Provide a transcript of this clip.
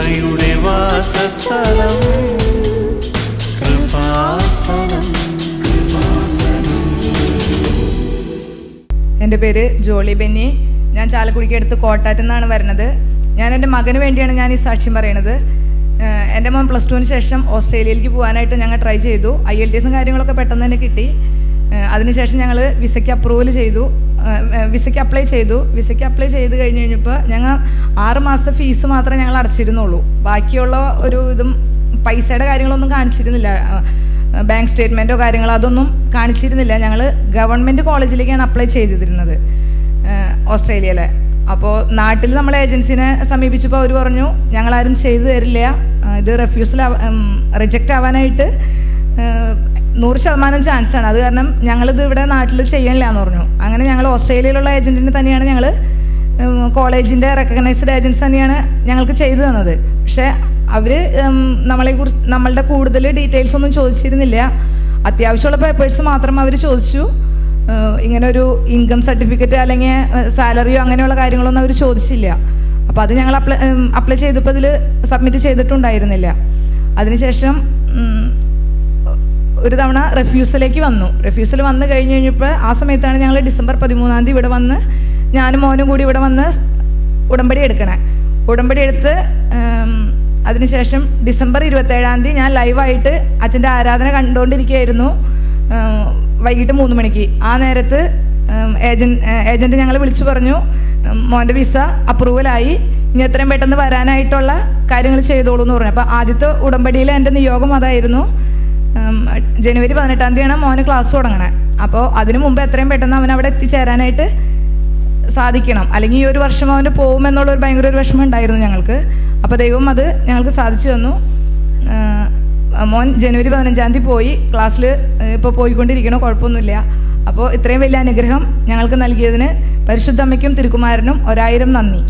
കൃപയുടെ വാസസ്ഥലം. കൃപാസനം. എന്റെ പേര് ജോളി ബെന്നി. ഞാൻ ചാലക്കുടിക്ക് അടുത്ത് കോട്ടാറ്റിൽ നിന്നാണ് വരുന്നത്. ഞാൻ എന്റെ മകന് വേണ്ടിയാണ് ഞാൻ ഈ സാക്ഷ്യം പറയണത് എന്റെ മോൻ പ്ലസ് ടുവിന് ശേഷം ഓസ്ട്രേലിയയിലേക്ക് പോകാനായിട്ട് ഞങ്ങൾ ട്രൈ ചെയ്തു. ഐ എൽ ടി എസും കാര്യങ്ങളൊക്കെ പെട്ടെന്ന് തന്നെ കിട്ടി. അതിനുശേഷം ഞങ്ങൾ വിസയ്ക്ക് അപ്രൂവൽ ചെയ്തു. വിസയ്ക്ക് അപ്ലൈ ചെയ്തു. വിസയ്ക്ക് അപ്ലൈ ചെയ്ത് കഴിഞ്ഞ് കഴിഞ്ഞപ്പോൾ ഞങ്ങൾ ആറ് മാസത്തെ ഫീസ് മാത്രമേ ഞങ്ങൾ അടച്ചിരുന്നുള്ളൂ. ബാക്കിയുള്ള ഒരു ഇതും പൈസയുടെ കാര്യങ്ങളൊന്നും കാണിച്ചിരുന്നില്ല. ബാങ്ക് സ്റ്റേറ്റ്മെന്റോ കാര്യങ്ങളോ അതൊന്നും കാണിച്ചിരുന്നില്ല. ഞങ്ങൾ ഗവൺമെന്റ് കോളേജിലേക്കാണ് അപ്ലൈ ചെയ്തിരുന്നത്. ഓസ്ട്രേലിയയിലെ. അപ്പോൾ നാട്ടിൽ നമ്മൾ ഏജൻസിനെ സമീപിച്ചപ്പോൾ അവർ പറഞ്ഞു ഞങ്ങളാരും ചെയ്തു തരില്ല. ഇത് റെഫ്യൂസൽ റിജക്റ്റ് ആവാനായിട്ട് നൂറ് ശതമാനം ചാൻസ് ആണ്. അത് കാരണം ഞങ്ങളിത് ഇവിടെ നാട്ടിൽ ചെയ്യണില്ല എന്ന് പറഞ്ഞു. അങ്ങനെ ഞങ്ങൾ ഓസ്ട്രേലിയയിലുള്ള ഏജന്റിനെ തന്നെയാണ് ഞങ്ങൾ കോളേജിന്റെ റെക്കഗ്നൈസ്ഡ് ഏജൻസ് തന്നെയാണ് ഞങ്ങൾക്ക് ചെയ്തു തന്നത്. പക്ഷേ അവർ നമ്മളെ കുറിച്ച് നമ്മളുടെ കൂടുതൽ ഡീറ്റെയിൽസ് ഒന്നും ചോദിച്ചിരുന്നില്ല. അത്യാവശ്യമുള്ള പേപ്പേഴ്സ് മാത്രം അവർ ചോദിച്ചു. ഇങ്ങനെ ഒരു ഇൻകം സർട്ടിഫിക്കറ്റ് അല്ലെങ്കിൽ സാലറിയോ അങ്ങനെയുള്ള കാര്യങ്ങളൊന്നും അവർ ചോദിച്ചില്ല. അപ്പോൾ അത് ഞങ്ങൾ അപ്ലൈ അപ്ലൈ ചെയ്തപ്പോൾ ഇതിൽ സബ്മിറ്റ് ചെയ്തിട്ടുണ്ടായിരുന്നില്ല. അതിനുശേഷം ഒരു തവണ റെഫ്യൂസലേക്ക് വന്നു. റെഫ്യൂസൽ വന്നു കഴിഞ്ഞ് കഴിഞ്ഞപ്പോൾ ആ സമയത്താണ് ഞങ്ങൾ ഡിസംബർ പതിമൂന്നാം തീയതി ഇവിടെ വന്ന് ഞാനും മോനും കൂടി ഇവിടെ വന്ന് ഉടമ്പടി എടുക്കണേ. ഉടമ്പടി എടുത്ത് അതിനുശേഷം ഡിസംബർ ഇരുപത്തേഴാം തീയതി ഞാൻ ലൈവായിട്ട് അച്ഛന്റെ ആരാധന കണ്ടുകൊണ്ടിരിക്കുകയായിരുന്നു. വൈകിട്ട് മൂന്ന് മണിക്ക്. ആ നേരത്ത് ഏജൻ ഏജന്റ് ഞങ്ങളെ വിളിച്ചു പറഞ്ഞു. മോന്റെ വിസ അപ്രൂവലായി ഇനി എത്രയും പെട്ടെന്ന് വരാനായിട്ടുള്ള കാര്യങ്ങൾ ചെയ്തോളൂ എന്ന് പറഞ്ഞു. അപ്പോൾ ആദ്യത്തെ ഉടമ്പടിയിൽ എന്റെ നിയോഗം അതായിരുന്നു. ജനുവരി പതിനെട്ടാം തീയതിയാണ് മോന് ക്ലാസ് തുടങ്ങണേ. അപ്പോൾ അതിനു മുമ്പ് എത്രയും പെട്ടെന്ന് അവൻ അവിടെ എത്തിച്ചേരാനായിട്ട് സാധിക്കണം. അല്ലെങ്കിൽ ഈ ഒരു വർഷം അവന് പോകുമെന്നുള്ള ഒരു ഭയങ്കര ഒരു വിഷമം ഉണ്ടായിരുന്നു ഞങ്ങൾക്ക്. അപ്പോൾ ദൈവം അത് ഞങ്ങൾക്ക് സാധിച്ചു തന്നു. മോൻ ജനുവരി പതിനഞ്ചാം തീയതി പോയി. ക്ലാസ്സിൽ ഇപ്പോൾ പോയിക്കൊണ്ടിരിക്കണോ കുഴപ്പമൊന്നുമില്ല. അപ്പോൾ ഇത്രയും വലിയ അനുഗ്രഹം ഞങ്ങൾക്ക് നൽകിയതിന് പരിശുദ്ധമ്മയ്ക്കും തിരുക്കുമാരനും ഒരായിരം നന്ദി.